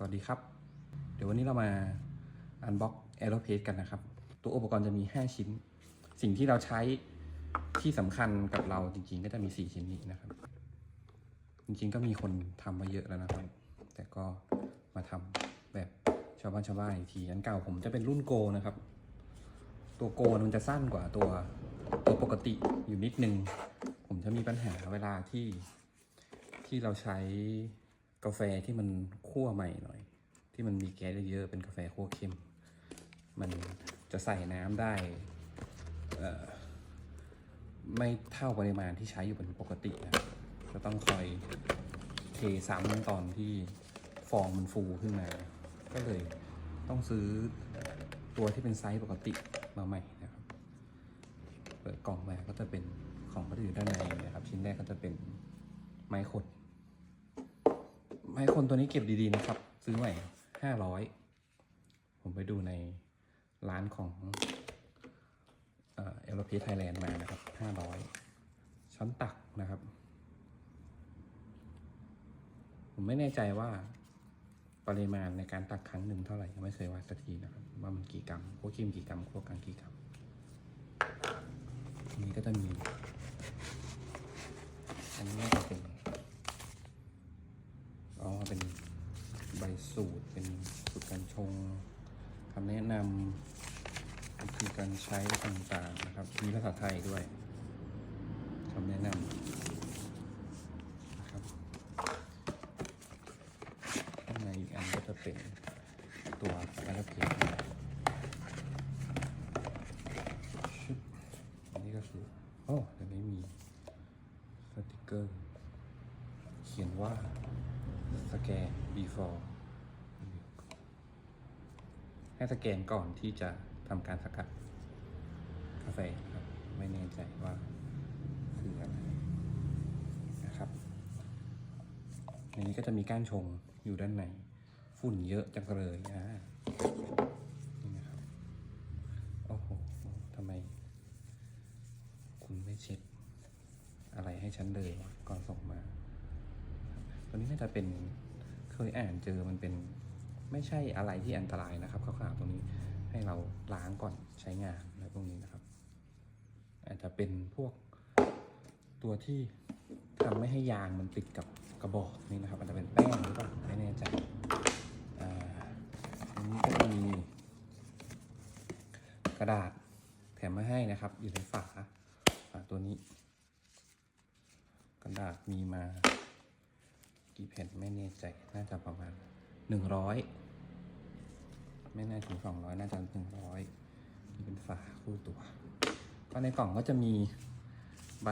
สวัสดีครับ เดี๋ยววันนี้เรามาอันบ็อกแอโรเพกันนะครับ ตัวอุปกรณ์จะมี 5 ชิ้น สิ่งที่เราใช้ที่สำคัญกับเราจริงๆ ก็จะมี 4 ชิ้นนี้นะครับ จริงๆก็มีคนทำมาเยอะแล้วนะครับ แต่ก็มาทำแบบชาวบ้านชาวบ้านอีกที อันเก่าผมจะเป็นรุ่นโกนะครับ ตัวโกมันจะสั้นกว่าตัวตัวปกติอยู่นิดนึง ผมจะมีปัญหาเวลาที่ที่เราใช้ กาแฟที่มันคั่วใหม่หน่อย ที่มันมีแก๊สเยอะๆเป็นกาแฟคั่วเข้มมันจะใส่น้ำได้ไม่เท่าปริมาณที่ใช้อยู่เป็นปกตินะครับจะต้องคอยเทซ้ำตอนที่ฟองมันฟูขึ้นมา ก็เลยต้องซื้อตัวที่เป็นไซส์ปกติมาใหม่นะครับ เปิดกล่องมาก็จะเป็นของก็จะอยู่ด้านในนะครับ ชิ้นแรกก็จะเป็นไม้ขด ไม้คนตัวนี้เก็บดีๆนะครับ ซื้อใหม่ห้าร้อยผมไปดูในร้านของเอลพีไทยแลนด์มานะครับห้าร้อยช้อนตักนะครับ ผมไม่แน่ใจว่าปริมาณในการตักครั้งหนึ่งเท่าไหร่ยังไม่เคยวัดสักทีนะครับ ว่ามันกี่กรัมโคคิมกี่กรัมโคกลางกี่กรัมนนี้ก็จะมี อันนี้น่าจะเป็น อ๋อ เป็น ใบสูตรเป็นสูตรการชงคำแนะนำวิธีการใช้ต่างๆนะครับ มีภาษาไทยด้วยคำแนะนำนะครับข้างในอีกอันก็จะเป็นตัวแอลเกนชุดอันนี้ก็คือโอ้เดี๋ยวนี้มีสติกเกอร์ เขียนว่า สแกน before ให้สแกนก่อนที่จะทำการสกัดกาแฟครับ ไม่แน่ใจว่าคืออะไรนะครับในนี้ก็จะมีก้านชงอยู่ด้านใน ฝุ่นเยอะจังเลยอ่านี่นะครับโอ้โหทำไม คุณไม่เช็ดอะไรให้ฉันเลยวะก่อนส่งมา ตัวนี้น่าจะเป็นเคยอ่านเจอมันเป็นไม่ใช่อะไรที่อันตรายนะครับคร่าวๆตรงนี้ให้เราล้างก่อนใช้งานอะไรพวกนี้นะครับ อาจจะเป็นพวกตัวที่ทำไม่ให้ยางมันติดกับกระบอกนี่นะครับอาจจะเป็นแป้งหรือเปล่าไม่แน่ใจอ่าอันนี้ก็จะมีกระดาษแถมมาให้นะครับ อยู่ในฝาฝาตัวนี้ กระดาษมีมา กี่แผ่นไม่แน่ใจน่าจะประมาณหนึ่งร้อยไม่น่าถึงสองร้อยน่าจะหนึ่งร้อยนี่เป็นฝาคู่ตัว ก็ในกล่องก็จะมีใบ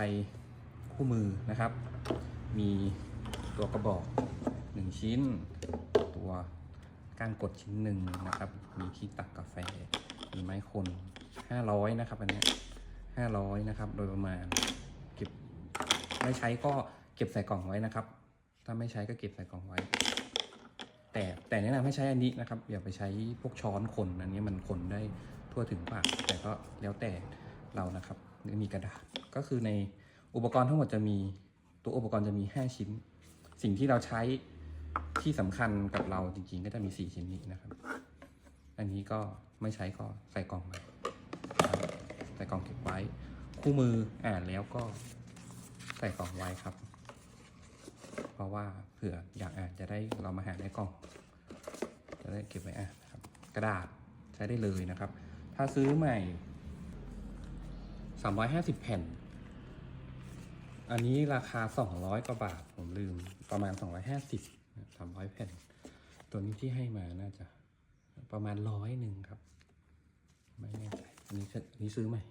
คู่มือนะครับ มีตัวกระบอกหนึ่งชิ้น ตัวก้านกดชิ้นหนึ่งนะครับ มีที่ตักกาแฟ มีไม้คนห้าร้อยนะครับอันนี้ห้าร้อยนะครับ โดยประมาณเก็บไม่ใช้ก็เก็บใส่กล่องไว้นะครับ ถ้าไม่ใช้ก็เก็บใส่กล่องไว้ แต่แต่แนะนำให้ใช้อันนี้นะครับ อย่าไปใช้พวกช้อนคนอันนี้มันคนได้ทั่วถึงปาก แต่ก็แล้วแต่เรานะครับมีกระดาษก็คือในอุปกรณ์ทั้งหมดจะมีตัวอุปกรณ์จะมี 5 ชิ้น สิ่งที่เราใช้ที่สำคัญกับเราจริงๆ ก็จะมี 4 ชิ้นนี้นะครับ อันนี้ก็ไม่ใช้ก็ใส่กล่องไว้ครับใส่กล่องเก็บไว้ คู่มืออ่านแล้วก็ใส่กล่องไว้ครับ เพราะว่าเผื่ออยากอ่านจะได้เรามาหาในกล่อง จะได้เก็บไว้อ่านนะครับ กระดาษใช้ได้เลยนะครับ ถ้าซื้อใหม่ 350 แผ่น อันนี้ราคา 200กว่าบาท ผมลืมประมาณ 250 300 แผ่น ตัวนี้ที่ให้มาน่าจะประมาณร้อยหนึ่งครับ ไม่แน่ใจอันนี้อันนี้ซื้อใหม่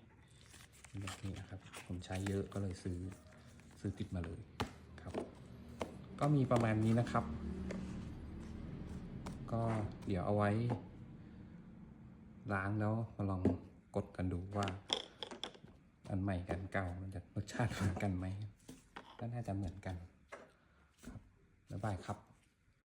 แบบนี้นะครับ ผมใช้เยอะก็เลยซื้อซื้อติดมาเลย ก็มีประมาณนี้นะครับ ก็เดี๋ยวเอาไว้ ล้างแล้วมาลองกดกันดูว่าอันใหม่กันเก่ามันจะรสชาติเหมือนกันไหมก็น่าจะเหมือนกันครับบ๊ายบายครับ